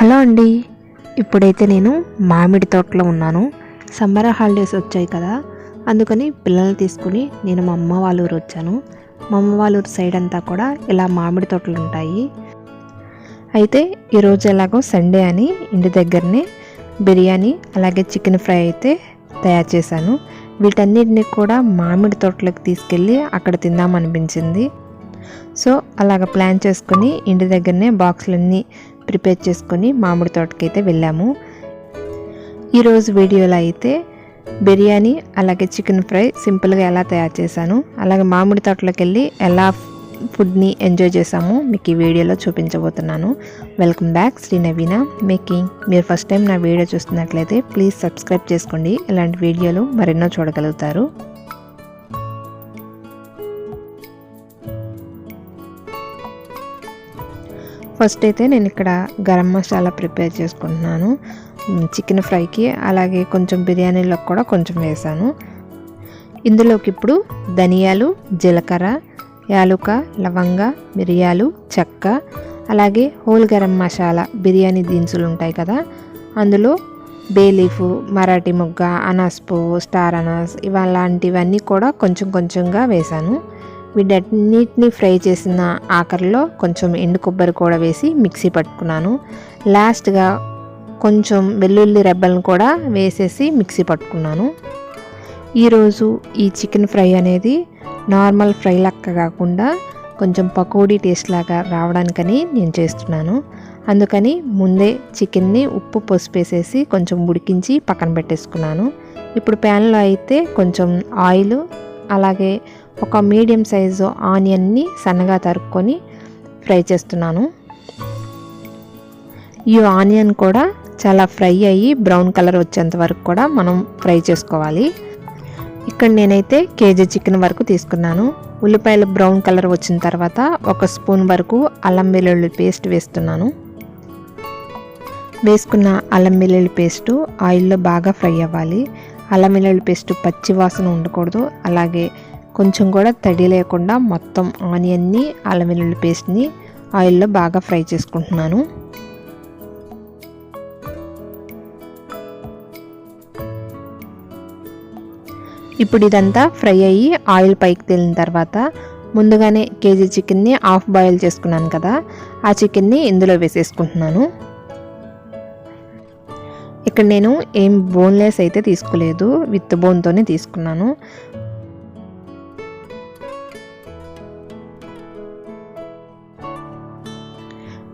Hello అండి. ఇప్పుడైతే నేను మామిడి తోటలో ఉన్నాను. సమ్మర్ హాలిడేస్ వచ్చాయి కదా. అందుకని పిల్లల్ని తీసుకుని నేను మా అమ్మ వాళ్ళ ఊరు వచ్చాను. మా అమ్మ వాళ్ళ ఊరు సైడ్ అంతా కూడా ఇలా మామిడి తోటలు ఉంటాయి. అయితే ఈరోజు ఎలాగో సండే అని ఇంటి దగ్గరనే బిర్యానీ అలాగే చికెన్ ఫ్రై అయితే తయారు చేశాను. వీటన్నిటిని కూడా మామిడి తోటలోకి తీసుకెళ్ళి అక్కడ తిందామనిపించింది సో అలాగ ప్లాన్ చేసుకుని ఇంటి దగ్గరనే బాక్సులన్నీ ప్రిపేర్ చేసుకొని మామిడి తోటకి అయితే వెళ్ళాము. ఈరోజు వీడియోలో అయితే బిర్యానీ అలాగే చికెన్ ఫ్రై సింపుల్గా ఎలా తయారు చేశాను అలాగే మామిడి తోటలోకి వెళ్ళి ఎలా ఫుడ్ని ఎంజాయ్ చేసాము మీకు ఈ వీడియోలో చూపించబోతున్నాను. Welcome back Sri Naveena making. మీరు ఫస్ట్ టైం నా వీడియో చూస్తున్నట్లయితే ప్లీజ్ సబ్స్క్రైబ్ చేసుకోండి. ఇలాంటి వీడియోలు మరెన్నో చూడగలుగుతారు. ఫస్ట్ అయితే నేను ఇక్కడ గరం మసాలా ప్రిపేర్ చేసుకుంటున్నాను. చికెన్ ఫ్రైకి అలాగే కొంచెం బిర్యానీలో కూడా కొంచెం వేసాను. ఇందులోకి ఇప్పుడు ధనియాలు జీలకర్ర యాలుక లవంగ మిరియాలు చెక్క అలాగే హోల్ గరం మసాలా బిర్యానీ దినుసులు ఉంటాయి కదా అందులో బేలీఫ్ మరాఠీ మొగ్గ అనాస్ పువ్వు స్టార్ అనాస్ ఇవలాంటివన్నీ కూడా కొంచెం కొంచెంగా వేశాను వీటన్నిటిని ఫ్రై చేసిన ఆఖరిలో కొంచెం ఎండు కొబ్బరి కూడా వేసి మిక్సీ పట్టుకున్నాను. లాస్ట్గా కొంచెం వెల్లుల్లి రెబ్బలను కూడా వేసేసి మిక్సీ పట్టుకున్నాను. ఈరోజు ఈ చికెన్ ఫ్రై అనేది నార్మల్ ఫ్రై లెక్క కాకుండా కొంచెం పకోడీ టేస్ట్ లాగా రావడానికని నేను చేస్తున్నాను. అందుకని ముందే చికెన్ని ఉప్పు పసుపు వేసేసి కొంచెం ఉడికించి పక్కన పెట్టేసుకున్నాను. ఇప్పుడు ప్యాన్లో అయితే కొంచెం ఆయిల్ అలాగే ఒక మీడియం సైజు ఆనియన్ని సన్నగా తరుక్కొని ఫ్రై చేస్తున్నాను. ఈ ఆనియన్ కూడా చాలా ఫ్రై అయ్యి బ్రౌన్ కలర్ వచ్చేంత వరకు కూడా మనం ఫ్రై చేసుకోవాలి. ఇక్కడ నేనైతే కేజీ చికెన్ వరకు తీసుకున్నాను. ఉల్లిపాయలు బ్రౌన్ కలర్ వచ్చిన తర్వాత ఒక స్పూన్ వరకు అల్లం వెల్లుల్లి పేస్ట్ వేస్తున్నాను. వేసుకున్న అల్లం వెల్లుల్లి పేస్టు ఆయిల్లో బాగా ఫ్రై అవ్వాలి. అల్లం వెల్లుల్లి పేస్ట్ పచ్చి వాసన ఉండకూడదు. అలాగే కొంచెం కూడా తడి లేకుండా మొత్తం ఆనియన్ని అల్లం వెల్లుల్లి పేస్ట్ని ఆయిల్లో బాగా ఫ్రై చేసుకుంటున్నాను. ఇప్పుడు ఇదంతా ఫ్రై అయ్యి ఆయిల్ పైకి తేలిన తర్వాత ముందుగానే కేజీ చికెన్ని హాఫ్ బాయిల్ చేసుకున్నాను కదా ఆ చికెన్ని ఇందులో వేసేసుకుంటున్నాను. ఇక్కడ నేను ఏం బోన్లెస్ అయితే తీసుకోలేదు విత్ బోన్తోనే తీసుకున్నాను.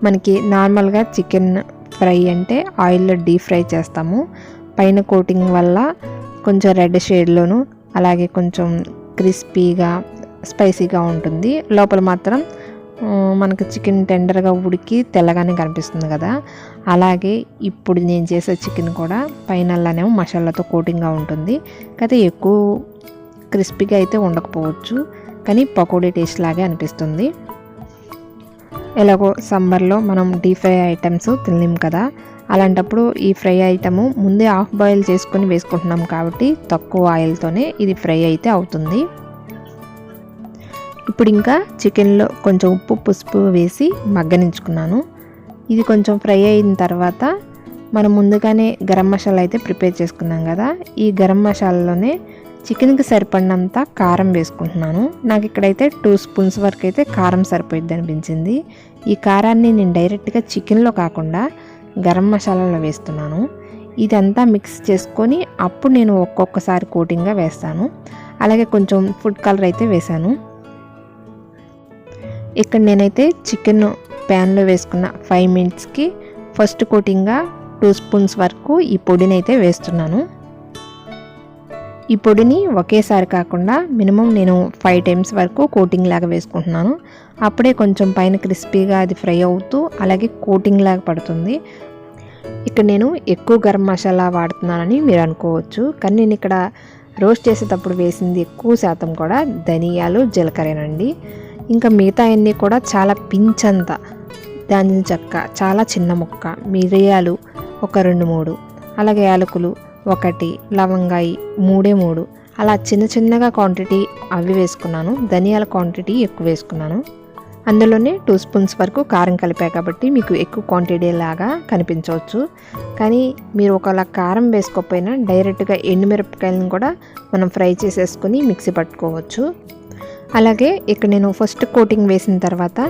మనకి నార్మల్గా చికెన్ ఫ్రై అంటే ఆయిల్లో డీప్ ఫ్రై చేస్తాము. పైన కోటింగ్ వల్ల కొంచెం రెడ్ షేడ్లోను అలాగే కొంచెం క్రిస్పీగా స్పైసీగా ఉంటుంది. లోపల మాత్రం మనకు చికెన్ టెండర్గా ఉడికి తెల్లగానే కనిపిస్తుంది కదా. అలాగే ఇప్పుడు నేను చేసే చికెన్ కూడా పైనల్లానేమో మసాలాతో కోటింగ్గా ఉంటుంది. అయితే ఎక్కువ క్రిస్పీగా అయితే ఉండకపోవచ్చు. కానీ పకోడీ టేస్ట్ లాగే అనిపిస్తుంది. ఎలాగో సమ్మర్లో మనం డీప్ ఫ్రై ఐటమ్స్ తినలేం కదా. అలాంటప్పుడు ఈ ఫ్రై ఐటము ముందే హాఫ్ బాయిల్ చేసుకొని వేసుకుంటున్నాం కాబట్టి తక్కువ ఆయిల్తోనే ఇది ఫ్రై అయితే అవుతుంది. ఇప్పుడు ఇంకా చికెన్లో కొంచెం ఉప్పు పసుపు వేసి మగ్గనించుకున్నాను. ఇది కొంచెం ఫ్రై అయిన తర్వాత మనం ముందుగానే గరం మసాలా అయితే ప్రిపేర్ చేసుకున్నాం కదా. ఈ గరం మసాలాలోనే చికెన్కి సరిపడినంత కారం వేసుకుంటున్నాను. నాకు ఇక్కడైతే టూ స్పూన్స్ వరకు అయితే కారం సరిపోయిద్ది అనిపించింది. ఈ కారాన్ని నేను డైరెక్ట్గా చికెన్లో కాకుండా గరం మసాలాలో వేస్తున్నాను. ఇదంతా మిక్స్ చేసుకొని అప్పుడు నేను ఒక్కొక్కసారి కోటింగ్గా వేస్తాను. అలాగే కొంచెం ఫుడ్ కలర్ అయితే వేశాను. ఇక్కడ నేనైతే చికెన్ ప్యాన్లో వేసుకున్న ఫైవ్ మినిట్స్కి ఫస్ట్ కోటింగ్గా టూ స్పూన్స్ వరకు ఈ పొడిని అయితే వేస్తున్నాను. ఈ పొడిని ఒకేసారి కాకుండా మినిమం నేను ఫైవ్ టైమ్స్ వరకు కోటింగ్ లాగా వేసుకుంటున్నాను. అప్పుడే కొంచెం పైన క్రిస్పీగా అది ఫ్రై అవుతూ అలాగే కోటింగ్ లాగా పడుతుంది. ఇక్కడ నేను ఎక్కువ గరం మసాలా వాడుతున్నానని మీరు అనుకోవచ్చు. కానీ నేను ఇక్కడ రోస్ట్ చేసేటప్పుడు వేసింది ఎక్కువ శాతం కూడా ధనియాలు జీలకర్రేనండి. ఇంకా మిగతా అన్నీ కూడా చాలా పించంత దాని చెక్క చాలా చిన్న ముక్క మిరియాలు ఒక రెండు మూడు అలాగే యాలకులు ఒకటి లవంగాయి మూడే మూడు. అలా చిన్న చిన్నగా క్వాంటిటీ అవి వేసుకున్నాను. ధనియాల క్వాంటిటీ ఎక్కువ వేసుకున్నాను. అందులోనే టూ స్పూన్స్ వరకు కారం కలిపా కాబట్టి మీకు ఎక్కువ క్వాంటిటీ లాగా కనిపించవచ్చు. కానీ మీరు ఒకవేళ కారం వేసుకోకపోయినా డైరెక్ట్గా ఎండుమిరపకాయలను కూడా మనం ఫ్రై చేసేసుకొని మిక్సీ పట్టుకోవచ్చు. అలాగే ఇక్కడ నేను ఫస్ట్ కోటింగ్ వేసిన తర్వాత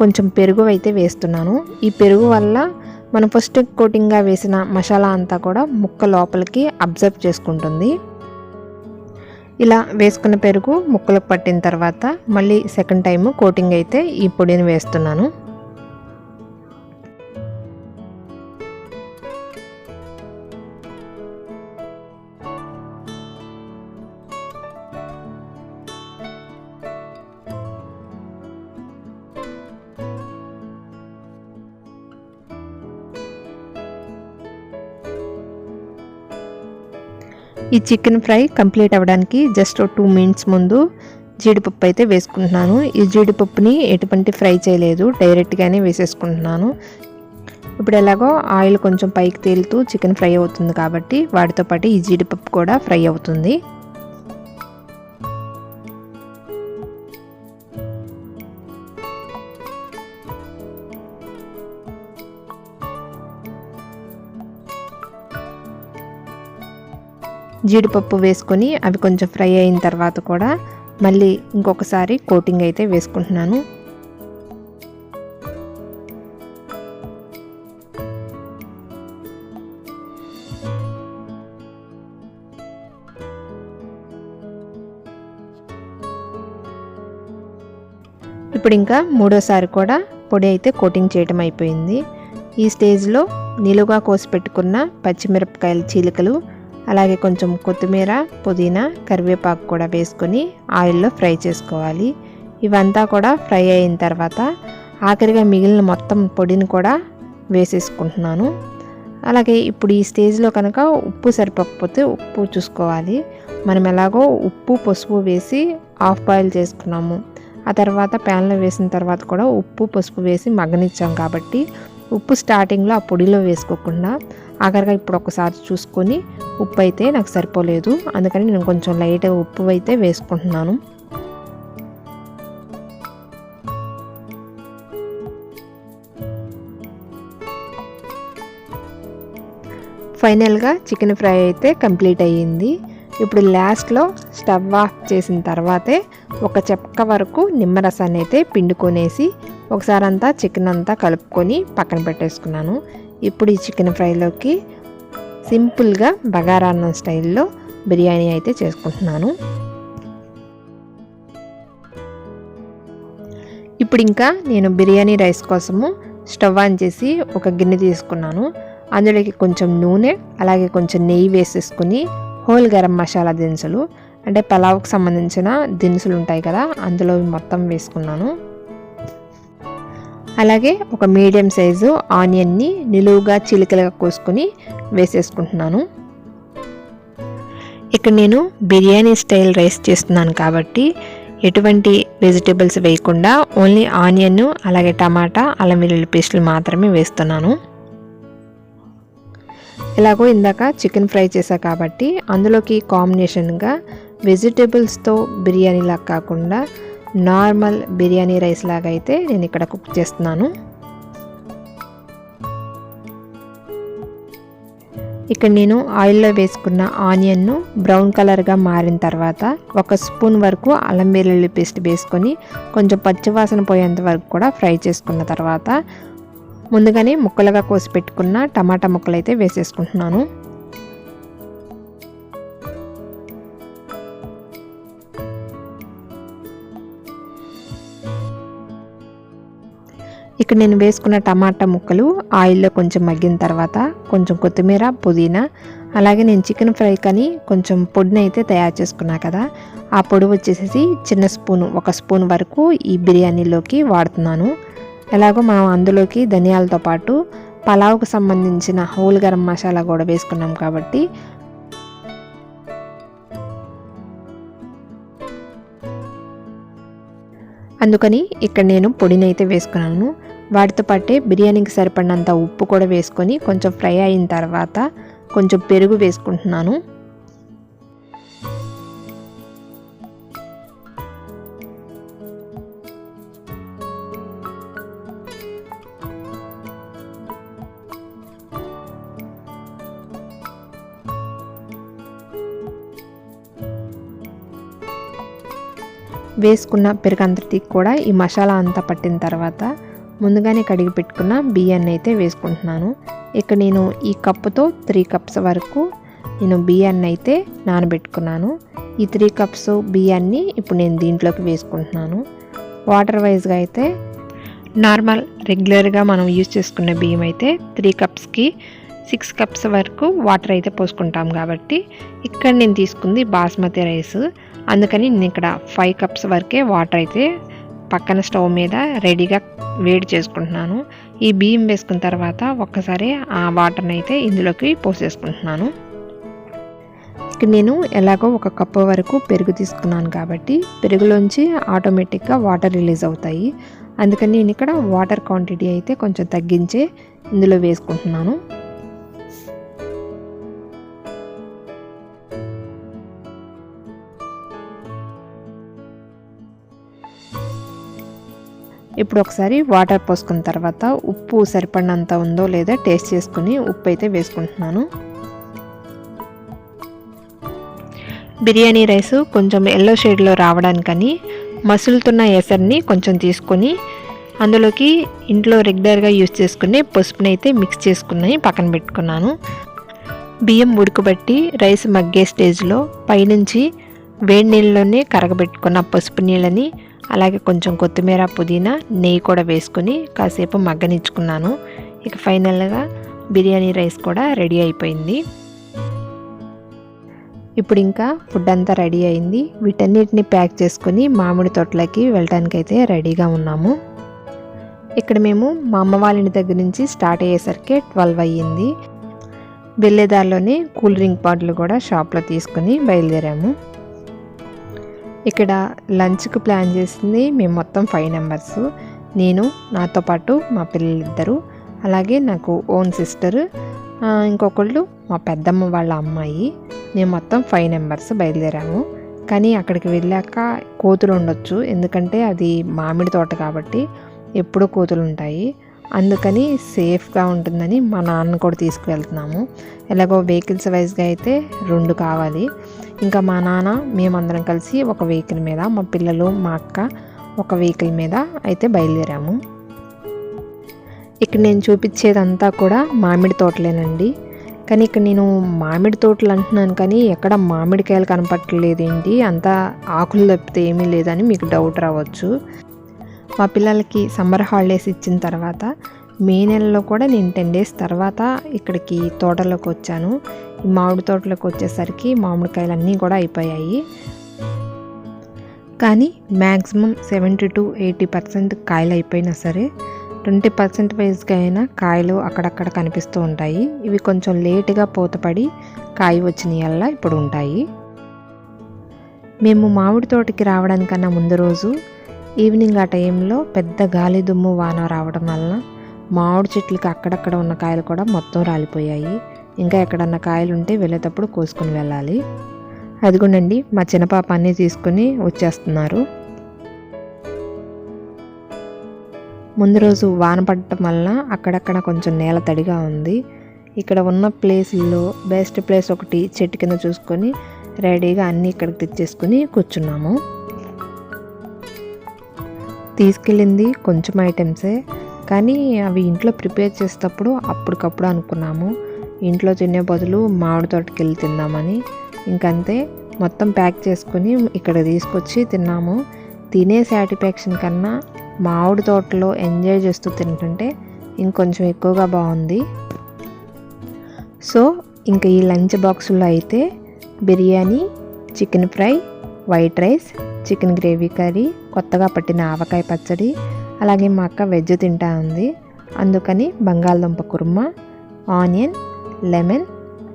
కొంచెం పెరుగు అయితే వేస్తున్నాను. ఈ పెరుగు వల్ల మనం ఫస్ట్ కోటింగ్గా వేసిన మసాలా అంతా కూడా ముక్క లోపలికి అబ్జర్వ్ చేసుకుంటుంది. ఇలా వేసుకున్న పెరుగు ముక్కలకు పట్టిన తర్వాత మళ్ళీ సెకండ్ టైము కోటింగ్ అయితే ఈ పొడిని వేస్తున్నాను. ఈ చికెన్ ఫ్రై కంప్లీట్ అవ్వడానికి జస్ట్ టూ మినిట్స్ ముందు జీడిపప్పు అయితే వేసుకుంటున్నాను. ఈ జీడిపప్పుని ఎటువంటి ఫ్రై చేయలేదు. డైరెక్ట్గానే వేసేసుకుంటున్నాను. ఇప్పుడు ఎలాగో ఆయిల్ కొంచెం పైకి తేలుతూ చికెన్ ఫ్రై అవుతుంది కాబట్టి వాటితో పాటు ఈ జీడిపప్పు కూడా ఫ్రై అవుతుంది. జీడిపప్పు వేసుకొని అవి కొంచెం ఫ్రై అయిన తర్వాత కూడా మళ్ళీ ఇంకొకసారి కోటింగ్ అయితే వేసుకుంటున్నాను. ఇప్పుడు ఇంకా మూడోసారి కూడా పొడి అయితే కోటింగ్ చేయటం అయిపోయింది. ఈ స్టేజ్లో నిలువుగా కోసి పెట్టుకున్న పచ్చిమిరపకాయల చీలికలు అలాగే కొంచెం కొత్తిమీర పుదీనా కరివేపాకు కూడా వేసుకొని ఆయిల్లో ఫ్రై చేసుకోవాలి. ఇవంతా కూడా ఫ్రై అయిన తర్వాత ఆఖరిగా మిగిలిన మొత్తం పొడిని కూడా వేసేసుకుంటున్నాను. అలాగే ఇప్పుడు ఈ స్టేజ్లో కనుక ఉప్పు సరిపోకపోతే ఉప్పు చూసుకోవాలి. మనం ఎలాగో ఉప్పు పసుపు వేసి ఆఫ్ బాయిల్ చేసుకున్నాము. ఆ తర్వాత ప్యాన్లో వేసిన తర్వాత కూడా ఉప్పు పసుపు వేసి మగ్గనిచ్చాం కాబట్టి ఉప్పు స్టార్టింగ్లో ఆ పొడిలో వేసుకోకుండా ఆఖరిగా ఇప్పుడు ఒకసారి చూసుకొని ఉప్పు అయితే నాకు సరిపోలేదు. అందుకని నేను కొంచెం లైట్గా ఉప్పు అయితే వేసుకుంటున్నాను. ఫైనల్గా చికెన్ ఫ్రై అయితే కంప్లీట్ అయ్యింది. ఇప్పుడు లాస్ట్లో స్టవ్ ఆఫ్ చేసిన తర్వాతే ఒక చెక్క వరకు నిమ్మరసాన్ని అయితే పిండుకొనేసి ఒకసారి అంతా చికెన్ అంతా కలుపుకొని పక్కన పెట్టేసుకున్నాను. ఇప్పుడు ఈ చికెన్ ఫ్రైలోకి సింపుల్గా బగారాన్నం స్టైల్లో బిర్యానీ అయితే చేసుకుంటున్నాను. ఇప్పుడు ఇంకా నేను బిర్యానీ రైస్ కోసము స్టవ్ ఆన్ చేసి ఒక గిన్నె తీసుకున్నాను. అందులోకి కొంచెం నూనె అలాగే కొంచెం నెయ్యి వేసేసుకుని హోల్ గరం మసాలా దినుసులు అంటే పలావ్కి సంబంధించిన దినుసులు ఉంటాయి కదా అందులో మొత్తం వేసుకున్నాను. అలాగే ఒక మీడియం సైజు ఆనియన్ని నిలువుగా చిలికలుగా కోసుకొని వేసేసుకుంటున్నాను. ఇక్కడ నేను బిర్యానీ స్టైల్ రైస్ చేస్తున్నాను కాబట్టి ఎటువంటి వెజిటేబుల్స్ వేయకుండా ఓన్లీ ఆనియన్ అలాగే టమాటా అల్లం వెల్లుల్లి పేస్టులు మాత్రమే వేస్తున్నాను. ఎలాగో ఇందాక చికెన్ ఫ్రై చేసా కాబట్టి అందులోకి కాంబినేషన్గా వెజిటేబుల్స్తో బిర్యానీలా కాకుండా నార్మల్ బిర్యానీ రైస్ లాగా అయితే నేను ఇక్కడ కుక్ చేస్తున్నాను. ఇక్కడ నేను ఆయిల్లో వేసుకున్న ఆనియన్ను బ్రౌన్ కలర్గా మారిన తర్వాత ఒక స్పూన్ వరకు అల్లం వెల్లుల్లి పేస్ట్ వేసుకొని కొంచెం పచ్చివాసన పోయేంత వరకు కూడా ఫ్రై చేసుకున్న తర్వాత ముందుగానే ముక్కలుగా కోసి పెట్టుకున్న టమాటా ముక్కలు అయితే వేసేసుకుంటున్నాను. ఇక్కడ నేను వేసుకున్న టమాటా ముక్కలు ఆయిల్లో కొంచెం మగ్గిన తర్వాత కొంచెం కొత్తిమీర పుదీనా అలాగే నేను చికెన్ ఫ్రై కానీ కొంచెం పొడిని అయితే తయారు చేసుకున్నా కదా ఆ పొడి వచ్చేసి చిన్న స్పూన్ ఒక స్పూన్ వరకు ఈ బిర్యానీలోకి వాడుతున్నాను. ఎలాగో మనం అందులోకి ధనియాలతో పాటు పలావ్కు సంబంధించిన హోల్ గరం మసాలా కూడా వేసుకున్నాం కాబట్టి అందుకని ఇక్కడ నేను పొడిని అయితే వేసుకున్నాను. వాటితో పాటే బిర్యానీకి సరిపడినంత ఉప్పు కూడా వేసుకొని కొంచెం ఫ్రై అయిన తర్వాత కొంచెం పెరుగు వేసుకుంటున్నాను. వేసుకున్న పెరుగంతటి కూడా ఈ మసాలా అంతా పట్టిన తర్వాత ముందుగానే కడిగి పెట్టుకున్న బియ్యాన్ని అయితే వేసుకుంటున్నాను. ఇక్కడ నేను ఈ కప్పుతో త్రీ కప్స్ వరకు నేను బియ్యాన్ని అయితే నానబెట్టుకున్నాను. ఈ త్రీ కప్స్ బియ్యాన్ని ఇప్పుడు నేను దీంట్లోకి వేసుకుంటున్నాను. వాటర్ వైజ్గా అయితే నార్మల్ రెగ్యులర్గా మనం యూజ్ చేసుకునే బియ్యం అయితే త్రీ కప్స్కి సిక్స్ కప్స్ వరకు వాటర్ అయితే పోసుకుంటాం కాబట్టి ఇక్కడ నేను తీసుకుంది బాస్మతి రైస్. అందుకని నేను ఇక్కడ ఫైవ్ కప్స్ వరకే వాటర్ అయితే పక్కన స్టవ్ మీద రెడీగా వేడి చేసుకుంటున్నాను. ఈ బియ్యం వేసుకున్న తర్వాత ఒక్కసారి ఆ వాటర్ని అయితే ఇందులోకి పోసేసుకుంటున్నాను. ఇక్కడ నేను ఎలాగో ఒక కప్పు వరకు పెరుగు తీసుకున్నాను కాబట్టి పెరుగులోంచి ఆటోమేటిక్గా వాటర్ రిలీజ్ అవుతాయి. అందుకని నేను ఇక్కడ వాటర్ క్వాంటిటీ అయితే కొంచెం తగ్గించే ఇందులో వేసుకుంటున్నాను. ఇప్పుడు ఒకసారి వాటర్ పోసుకున్న తర్వాత ఉప్పు సరిపడినంత ఉందో లేదో టేస్ట్ చేసుకుని ఉప్పు అయితే వేసుకుంటున్నాను. బిర్యానీ రైస్ కొంచెం ఎల్లో షేడ్లో రావడానికని మసులుతున్న ఎసర్ని కొంచెం తీసుకొని అందులోకి ఇంట్లో రెగ్యులర్గా యూస్ చేసుకునే పసుపుని అయితే మిక్స్ చేసుకుని పక్కన పెట్టుకున్నాను. బియ్యం ఉడకబెట్టి రైస్ మగ్గే స్టేజ్లో పైనుంచి వేడి నీళ్ళలోనే కరగబెట్టుకున్న పసుపు నీళ్ళని అలాగే కొంచెం కొత్తిమీర పుదీనా నెయ్యి కూడా వేసుకుని కాసేపు మగ్గనిచ్చుకున్నాను. ఇక ఫైనల్గా బిర్యానీ రైస్ కూడా రెడీ అయిపోయింది. ఇప్పుడు ఇంకా ఫుడ్ అంతా రెడీ అయింది. వీటన్నిటిని ప్యాక్ చేసుకుని మామిడి తోటలకి వెళ్ళడానికి అయితే రెడీగా ఉన్నాము. ఇక్కడ మేము మా అమ్మ వాళ్ళ ఇంటి దగ్గర నుంచి స్టార్ట్ అయ్యేసరికి ట్వెల్వ్ అయ్యింది. వెళ్ళేదారిలోనే కూల్ డ్రింక్ బాటిల్ కూడా షాప్లో తీసుకుని బయలుదేరాము. ఇక్కడ లంచ్కి ప్లాన్ చేసింది మేము మొత్తం ఫైవ్ మెంబర్స్. నేను నాతో పాటు మా పిల్లలిద్దరు అలాగే నాకు ఓన్ సిస్టర్ ఇంకొకళ్ళు మా పెద్దమ్మ వాళ్ళ అమ్మాయి. మేము మొత్తం ఫైవ్ మెంబర్స్ బయలుదేరాము. కానీ అక్కడికి వెళ్ళాక కోతులు ఉండొచ్చు ఎందుకంటే అది మామిడి తోట కాబట్టి ఎప్పుడూ కోతులు ఉంటాయి. అందుకని సేఫ్గా ఉంటుందని మా నాన్న కూడా తీసుకువెళ్తున్నాము. ఎలాగో వెహికల్స్ వైజ్గా అయితే రెండు కావాలి. ఇంకా మా నాన్న మేమందరం కలిసి ఒక వెహికల్ మీద మా పిల్లలు మా అక్క ఒక వెహికల్ మీద అయితే బయలుదేరాము. ఇక్కడ నేను చూపించేదంతా కూడా మామిడి తోటలేనండి. కానీ ఇక్కడ నేను మామిడి తోటలు అంటున్నాను కానీ ఎక్కడ మామిడికాయలు కనపట్టలేదు ఏంటి అంతా ఆకులు తప్పితే ఏమీ లేదని మీకు డౌట్ రావచ్చు. మా పిల్లలకి సమ్మర్ హాలిడేస్ ఇచ్చిన తర్వాత మే నెలలో కూడా నేను టెన్ డేస్ తర్వాత ఇక్కడికి తోటలోకి వచ్చాను. మామిడి తోటలోకి వచ్చేసరికి మామిడికాయలు అన్నీ కూడా అయిపోయాయి. కానీ maximum seventy to eighty percent కాయలు అయిపోయినా సరే ట్వంటీ పర్సెంట్ వైజ్గా అయినా కాయలు అక్కడక్కడ కనిపిస్తూ ఉంటాయి. ఇవి కొంచెం లేటుగా పూతపడి కాయ వచ్చిన ఇప్పుడు ఉంటాయి. మేము మామిడి తోటకి రావడానికన్నా ముందు రోజు ఈవినింగ్ ఆ టైంలో పెద్ద గాలి దుమ్ము వాన రావడం వలన మామిడి చెట్లకి అక్కడక్కడ ఉన్న కాయలు కూడా మొత్తం రాలిపోయాయి. ఇంకా ఎక్కడన్నా కాయలు ఉంటే వెళ్ళేటప్పుడు కోసుకుని వెళ్ళాలి. అదిగోనండి మా చిన్నపాప అన్నీ తీసుకుని వచ్చేస్తున్నారు. ముందు రోజు వాన పడటం వలన అక్కడక్కడ కొంచెం నేల తడిగా ఉంది. ఇక్కడ ఉన్న ప్లేస్లో బెస్ట్ ప్లేస్ ఒకటి చెట్టు కింద చూసుకొని రెడీగా అన్నీ ఇక్కడికి తెచ్చేసుకుని కూర్చున్నాము. తీసుకెళ్ళింది కొంచెం ఐటమ్సే కానీ అవి ఇంట్లో ప్రిపేర్ చేసేటప్పుడు అప్పటికప్పుడు అనుకున్నాము. ఇంట్లో తినే బదులు మామిడి తోటకి వెళ్ళి తిందామని. ఇంకంతే మొత్తం ప్యాక్ చేసుకుని ఇక్కడ తీసుకొచ్చి తిన్నాము. తినే సాటిస్ఫాక్షన్ కన్నా మామిడి తోటలో ఎంజాయ్ చేస్తూ తింటుంటే ఇంకొంచెం ఎక్కువగా బాగుంది. సో ఇంకా ఈ లంచ్ బాక్సుల్లో అయితే biryani chicken fry white rice chicken gravy curry కొత్తగా పట్టిన ఆవకాయ పచ్చడి అలాగే మా అక్క వెజ్ తింటా ఉంది. అందుకని బంగాళదుంప కుర్మ ఆనియన్ లెమన్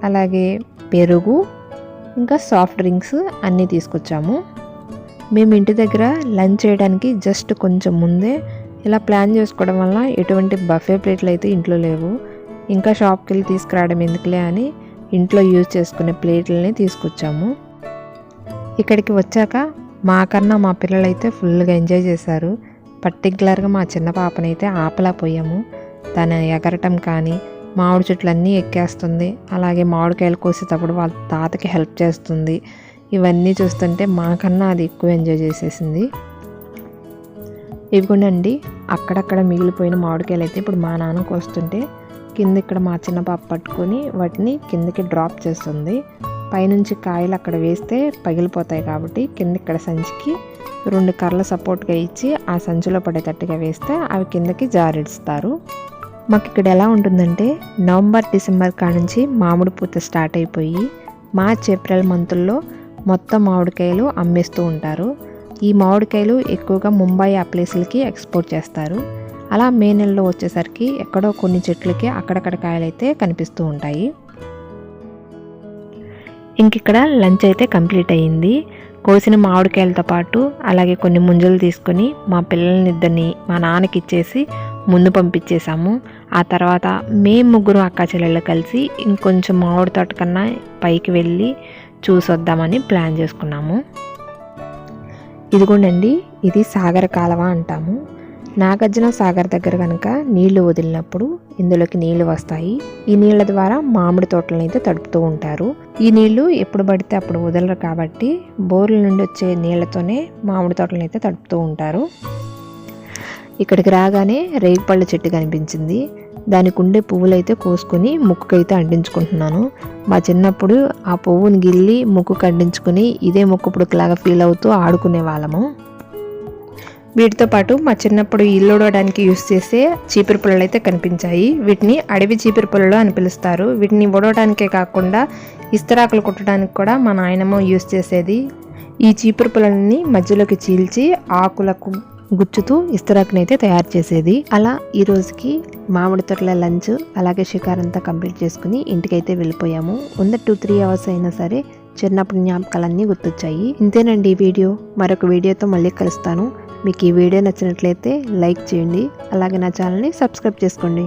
అలాగే పెరుగు ఇంకా సాఫ్ట్ డ్రింక్స్ అన్నీ తీసుకొచ్చాము. మేము ఇంటి దగ్గర లంచ్ చేయడానికి జస్ట్ కొంచెం ముందే ఇలా ప్లాన్ చేసుకోవడం వల్ల ఎటువంటి బఫే ప్లేట్లు అయితే ఇంట్లో లేవు. ఇంకా షాప్కి వెళ్ళి తీసుకురావడం ఎందుకులే అని ఇంట్లో యూజ్ చేసుకునే ప్లేట్లని తీసుకొచ్చాము. ఇక్కడికి వచ్చాక మాకన్నా మా పిల్లలైతే ఫుల్గా ఎంజాయ్ చేశారు. పర్టికులర్గా మా చిన్న పాపనైతే ఆపలేకపోయాము. తను ఎగరటం కానీ మామిడి చెట్లన్నీ ఎక్కేస్తుంది. అలాగే మామిడికాయలు కోసేటప్పుడు వాళ్ళ తాతకి హెల్ప్ చేస్తుంది. ఇవన్నీ చూస్తుంటే మాకన్నా అది ఎక్కువ ఎంజాయ్ చేసేసింది. ఇవిగోండి అక్కడక్కడ మిగిలిపోయిన మామిడికాయలు అయితే ఇప్పుడు మా నాన్నకు వస్తుంటే కింద ఇక్కడ మా చిన్న పాప పట్టుకొని వాటిని కిందకి డ్రాప్ చేస్తుంది. పైనుంచి కాయలు అక్కడ వేస్తే పగిలిపోతాయి కాబట్టి కింద ఇక్కడ సంచికి రెండు కర్రల సపోర్ట్గా ఇచ్చి ఆ సంచిలో పడేటట్టుగా వేస్తే అవి కిందకి జారిస్తారు మాకు ఇక్కడ ఎలా ఉంటుందంటే నవంబర్ డిసెంబర్ కాడ నుంచి మామిడి పూత స్టార్ట్ అయిపోయి మార్చ్ ఏప్రిల్ మంతుల్లో మొత్తం మామిడికాయలు అమ్మేస్తూ ఉంటారు. ఈ మామిడికాయలు ఎక్కువగా ముంబై ఆ ప్లేసులకి ఎక్స్పోర్ట్ చేస్తారు. అలా మే నెలలో వచ్చేసరికి ఎక్కడో కొన్ని చెట్లకి అక్కడక్కడ కాయలు అయితే కనిపిస్తూ ఉంటాయి. ఇంక ఇక్కడ లంచ్ అయితే కంప్లీట్ అయ్యింది. కోసిన మామిడికాయలతో పాటు అలాగే కొన్ని ముంజలు తీసుకొని మా పిల్లల్నిద్దరిని మా నాన్నకి ఇచ్చేసి ముందు పంపించేశాము. ఆ తర్వాత మేము ముగ్గురు అక్క చెల్లెళ్ళు కలిసి ఇంకొంచెం మామిడి తోట కన్నా పైకి వెళ్ళి చూసొద్దామని ప్లాన్ చేసుకున్నాము. ఇదిగోండి ఇది సాగర కాలవ అంటాము. నాగార్జున సాగర్ దగ్గర కనుక నీళ్ళు వదిలినప్పుడు ఇందులోకి నీళ్ళు వస్తాయి. ఈ నీళ్ళ ద్వారా మామిడి తోటలను అయితే తడుపుతూ ఉంటారు. ఈ నీళ్ళు ఎప్పుడు పడితే అప్పుడు వదలరు కాబట్టి బోర్ల నుండి వచ్చే నీళ్ళతోనే మామిడి తోటలను అయితే తడుపుతూ ఉంటారు. ఇక్కడికి రాగానే రేగిపళ్ళ చెట్టు కనిపించింది. దానికి ఉండే పువ్వులైతే కోసుకొని ముక్కుకైతే అంటించుకుంటున్నాను. మా చిన్నప్పుడు ఆ పువ్వుని గిల్లి ముక్కుకు అంటించుకొని ఇదే ముక్కు పుడుకులాగా ఫీల్ అవుతూ ఆడుకునే వాళ్ళము. వీటితో పాటు మా చిన్నప్పుడు ఇల్లు ఉడవడానికి యూస్ చేసే చీపురు పుల్లలు అయితే కనిపించాయి. వీటిని అడవి చీపురు పుల్లలు అని పిలుస్తారు. వీటిని ఉడవడానికే కాకుండా ఇస్తరాకులు కుట్టడానికి కూడా మా నాయనమ్మ యూస్ చేసేది. ఈ చీపురు పుల్లల్ని మధ్యలోకి చీల్చి ఆకులకు గుచ్చుతూ ఇస్తరాకునైతే తయారు చేసేది. అలా ఈ రోజుకి మామిడి తోటల లంచ్ అలాగే షికార్ అంతా కంప్లీట్ చేసుకుని ఇంటికైతే వెళ్ళిపోయాము. ఉన్న టూ త్రీ అవర్స్ అయినా సరే చిన్నప్పటి జ్ఞాపకాలన్నీ గుర్తొచ్చాయి. ఇంతేనండి ఈ వీడియో. మరొక వీడియోతో మళ్ళీ కలుస్తాను. మీకు ఈ వీడియో నచ్చినట్లయితే లైక్ చేయండి. అలాగే నా ఛానల్ని సబ్స్క్రైబ్ చేసుకోండి.